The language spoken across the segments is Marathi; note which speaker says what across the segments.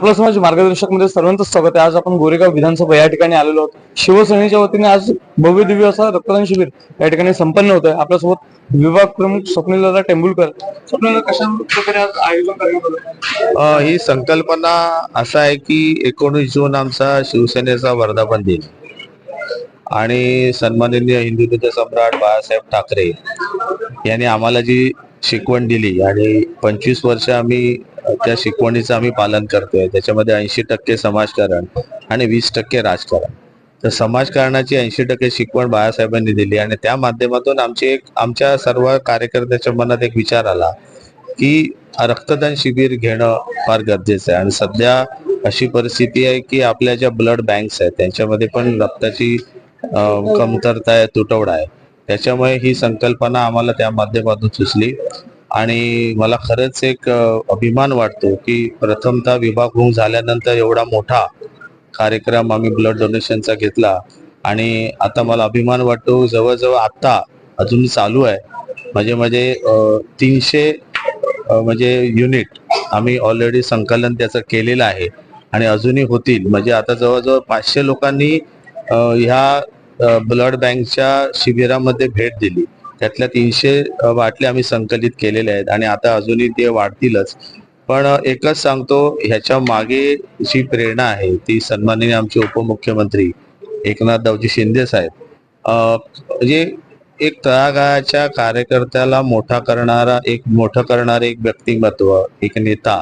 Speaker 1: आपला समाज मार्गदर्शकमध्ये सर्वांचं स्वागत आहे. आज आपण गोरेगाव विधानसभा या ठिकाणी आलेलो आहोत. शिवसेनेच्या वतीने आज भव्य दिव्य असा रक्तदान शिबिर या ठिकाणी संपन्न होत आहे आपल्यासोबत विभाग प्रमुख स्वप्नीलदादा टेंबुलकर स्वप्नील कशा प्रकारे आज आयोजन करण्यात आलं?
Speaker 2: ही संकल्पना असा आहे की एकोणीस जून आमचा शिवसेनेचा वर्धापन दिन. आणि सन्माननीय हिंदुत्व सम्राट बाळासाहेब ठाकरे यांनी आम्हाला जी शिकवण दिली आणि पंचवीस वर्ष आम्ही त्या शिकवणीचं आम्ही पालन करतोय. त्याच्यामध्ये ऐंशी टक्के समाजकारण आणि वीस टक्के राजकारण. तर समाजकारणाची ऐंशी टक्के शिकवण बाळासाहेबांनी दिली आणि त्या माध्यमातून आमची एक आमच्या सर्व कार्यकर्त्याच्या मनात एक विचार आला की रक्तदान शिबिर घेणं फार गरजेचं आहे. आणि सध्या अशी परिस्थिती आहे की आपल्या ज्या ब्लड बँक्स आहेत त्यांच्यामध्ये पण रक्ताची कमतरता आहे तुटवडा आहे. त्याच्यामुळे ही संकल्पना आम्हाला त्या माध्यमातून सुचली. आणि मला खरंच एक अभिमान वाटतो की प्रथमतः विभाग होऊन झाल्यानंतर एवढा मोठा कार्यक्रम आम्ही ब्लड डोनेशनचा घेतला. आणि आता मला अभिमान वाटतो जवळजवळ आत्ता अजून चालू आहे. म्हणजे म्हणजे तीनशे म्हणजे युनिट आम्ही ऑलरेडी संकलन त्याचं केलेलं आहे. आणि अजूनही होतील. म्हणजे आता जवळजवळ पाचशे लोकांनी ह्या ब्लड बँकच्या शिबिरामध्ये भेट दिली. त्यातल्या तीनशे बाटल्या आम्ही संकलित केलेल्या आहेत आणि आता अजूनही ते वाढतीलच. पण एकच सांगतो ह्याच्या मागे जी प्रेरणा आहे ती सन्माननीय आमचे उपमुख्यमंत्री एकनाथरावजी शिंदे साहेब. म्हणजे एक तळागाळाच्या कार्यकर्त्याला मोठा करणारा एक मोठं करणारे एक व्यक्तिमत्व एक नेता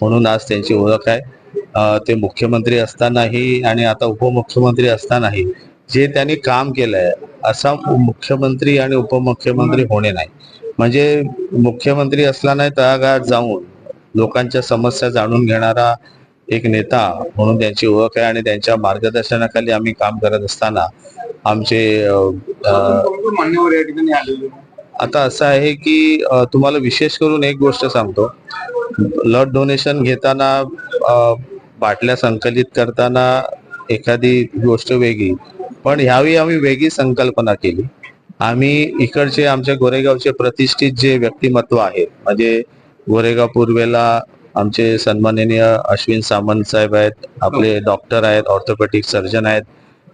Speaker 2: म्हणून आज त्यांची ओळख आहे. ते मुख्यमंत्री असतानाही आणि आता उपमुख्यमंत्री असतानाही जे त्यांनी काम केलंय असा मुख्यमंत्री आणि उपमुख्यमंत्री होणे नाही. म्हणजे मुख्यमंत्री असला नाही तळागाळात जाऊन लोकांच्या समस्या जाणून घेणारा एक नेता म्हणून त्यांची ओळख आहे आणि त्यांच्या मार्गदर्शनाखाली आम्ही काम करत असताना आमचे आता असं आहे की तुम्हाला विशेष करून एक गोष्ट सांगतो. ब्लड डोनेशन घेताना बाटल्या संकलित करताना एखादी गोष्ट वेगळी पण ह्यावेळी आम्ही वेगळी संकल्पना केली. आम्ही इकडचे आमच्या गोरेगावचे प्रतिष्ठित जे व्यक्तिमत्व आहेत म्हणजे गोरेगाव पूर्वेला आमचे सन्माननीय अश्विन सामंत साहेब आहेत आपले डॉक्टर आहेत ऑर्थोपेटिक सर्जन आहेत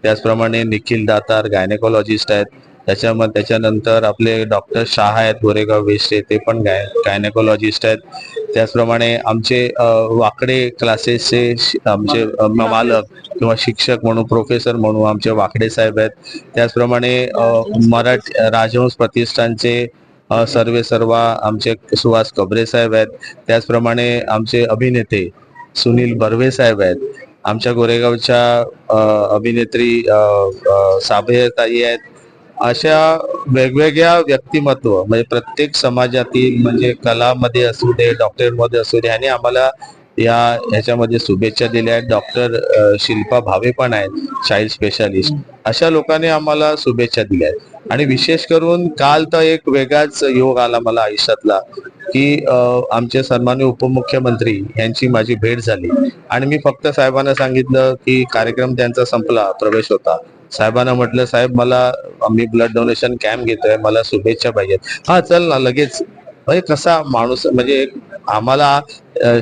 Speaker 2: त्याचप्रमाणे निखिल दातार गायनेकॉलॉजिस्ट आहेत. त्याच्यामध्ये त्याच्यानंतर आपले डॉक्टर शाह आहेत गोरेगाव वेस्टे ते पण गाय गायनेकोलॉजिस्ट आहेत. त्याचप्रमाणे आमचे वाकडे क्लासेसचे आमचे मालक किंवा शिक्षक म्हणून प्रोफेसर म्हणून आमचे वाकडे साहेब आहेत. त्याचप्रमाणे मराठी राजहंस प्रतिष्ठानचे सर्वे सर्वा आमचे सुहास कबरे साहेब आहेत. त्याचप्रमाणे आमचे अभिनेते सुनील बर्वे साहेब आहेत. आमच्या गोरेगावच्या अभिनेत्री साबेताई ताई आहेत. अशा वेगवेगळ्या व्यक्तिमत्व म्हणजे प्रत्येक समाजातील म्हणजे कलामध्ये असू दे डॉक्टरमध्ये असू दे आणि आम्हाला या ह्याच्यामध्ये शुभेच्छा दिल्या आहेत. डॉक्टर शिल्पा भावे पण आहेत चाइल्ड स्पेशालिस्ट अशा लोकांनी आम्हाला शुभेच्छा दिल्या आहेत. आणि विशेष करून काल तर एक वेगळाच योग आला मला आयुष्यातला की आमचे सन्मान्य उपमुख्यमंत्री यांची माझी भेट झाली. आणि मी फक्त साहेबांना सांगितलं की कार्यक्रम त्यांचा संपला प्रवेश होता. साहेबांना म्हटलं साहेब मला मी ब्लड डोनेशन कॅम्प घेतोय मला शुभेच्छा पाहिजेत. हा चल ना लगेच. म्हणजे कसा माणूस म्हणजे आम्हाला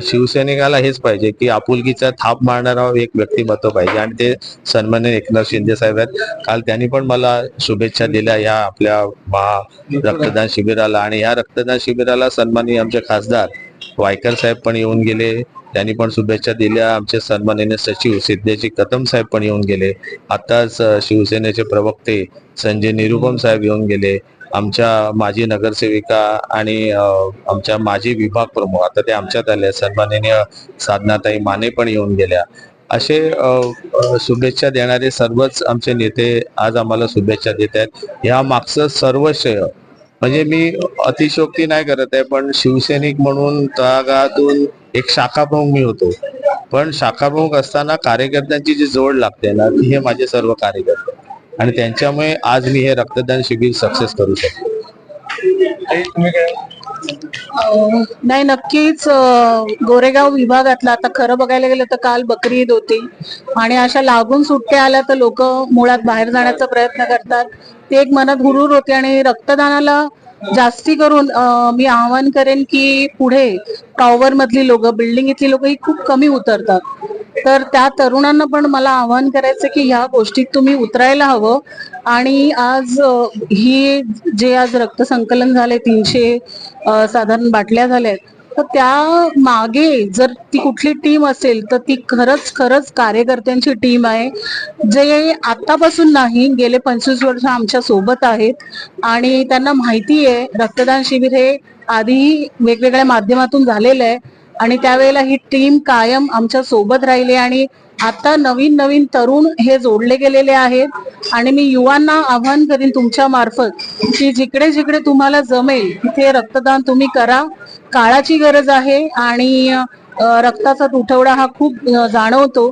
Speaker 2: शिवसैनिकाला हेच पाहिजे की आपुलकीचा थाप मारणारा एक व्यक्तिमत्व पाहिजे आणि ते सन्मान्य एकनाथ शिंदे साहेब आहेत. काल त्यांनी पण मला शुभेच्छा दिल्या या आपल्या महा रक्तदान शिबिराला आणि या रक्तदान शिबिराला सन्माननीय आमचे खासदार वायकर साहेब पण येऊन गेले. त्यांनी पण शुभेच्छा दिल्या. आमचे सन्माननीय सचिव सिद्धेजी कदम साहेब पण येऊन गेले. आताच शिवसेनेचे प्रवक्ते संजय निरुपम साहेब येऊन गेले. आमच्या माजी नगरसेविका आणि आमच्या माजी विभाग प्रमुख आता ते आमच्यात आले. सन्माननीय साधनाताई माने पण येऊन गेल्या. असे शुभेच्छा देणारे सर्वच आमचे नेते आज आम्हाला शुभेच्छा देत आहेत. ह्या मागचं सर्व श्रेय म्हणजे मी अतिशोक्ती नाही करत आहे पण शिवसैनिक म्हणून तळागाळातून एक शाखा प्रमुख मी होतो पण शाखा प्रमुख असताना कार्यकर्त्यांची जी जोड लागते ना ती हे माझे सर्व कार्यकर्ते. आणि त्यांच्यामुळे आज मी हे रक्तदान शिबिर सक्सेस करू शकतो.
Speaker 3: नाही नक्कीच गोरेगाव विभागातला आता खरं बघायला गेलं तर काल बकरी ईद होती. आणि अशा लागून सुट्ट्या आल्या तर लोक मुळात बाहेर जाण्याचा प्रयत्न करतात. ते एक मनात हुरूर होते आणि रक्तदानाला जास्ती करून मी आवाहन करेन की पुढे टॉवर मधली लोक बिल्डिंग इथली लोक ही खूप कमी उतरतात. तर त्या तरुणांना पण मला आवाहन करायचं की ह्या गोष्टीत तुम्ही उतरायला हवं. आणि आज ही जे आज रक्त संकलन झाले तीनशे साधारण बाटल्या झाल्यात तर त्या मागे जर ती कुठली टीम असेल तर ती खरंच खरंच कार्यकर्त्यांची टीम आहे. जे आतापासून नाही गेले पंचवीस वर्ष आमच्यासोबत आहेत. आणि त्यांना माहिती आहे रक्तदान शिबिर हे आधी वेगवेगळ्या माध्यमातून झालेलं आहे. आणि त्यावेळेला ही टीम कायम आमच्यासोबत राहिली आणि आता नवीन नवीन तरुण हे जोडले गेलेले आहेत आणि मी युवांना आव्हान करीन तुमच्या मार्फत की जिकडे जिकडे तुम्हाला जमेल तिथे रक्तदान तुम्ही करा. काळाची गरज आहे आणि रक्ताचा तुटवडा हा खूप जाणवतो.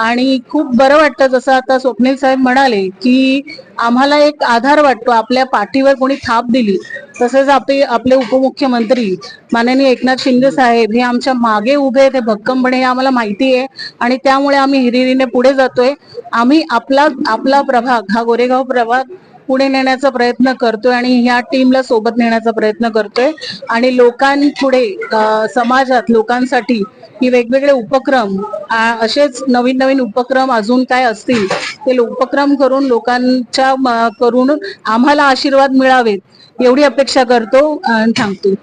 Speaker 3: आणि खूप बरं वाटतं जसं आता स्वप्नील साहेब म्हणाले की आम्हाला एक आधार वाटतो आपल्या पाठीवर कोणी थाप दिली. तसेच आपले आपले उपमुख्यमंत्री माननीय एकनाथ शिंदे साहेब हे आमच्या मागे उभे आहेत हे भक्कमपणे हे आम्हाला माहिती आहे. आणि त्यामुळे आम्ही हिरिरीने पुढे जातोय. आम्ही आपला आपला प्रभाग हा गोरेगाव प्रभाग पुढे नेण्याचा प्रयत्न करतोय आणि ह्या टीमला सोबत नेण्याचा प्रयत्न करतोय. आणि लोकांपुढे समाजात लोकांसाठी ही वेगवेगळे उपक्रम असेच नवीन नवीन उपक्रम अजून काय असतील ते उपक्रम करून लोकांच्या करून आम्हाला आशीर्वाद मिळावेत. एवढी अपेक्षा करतो आणि थांबतो.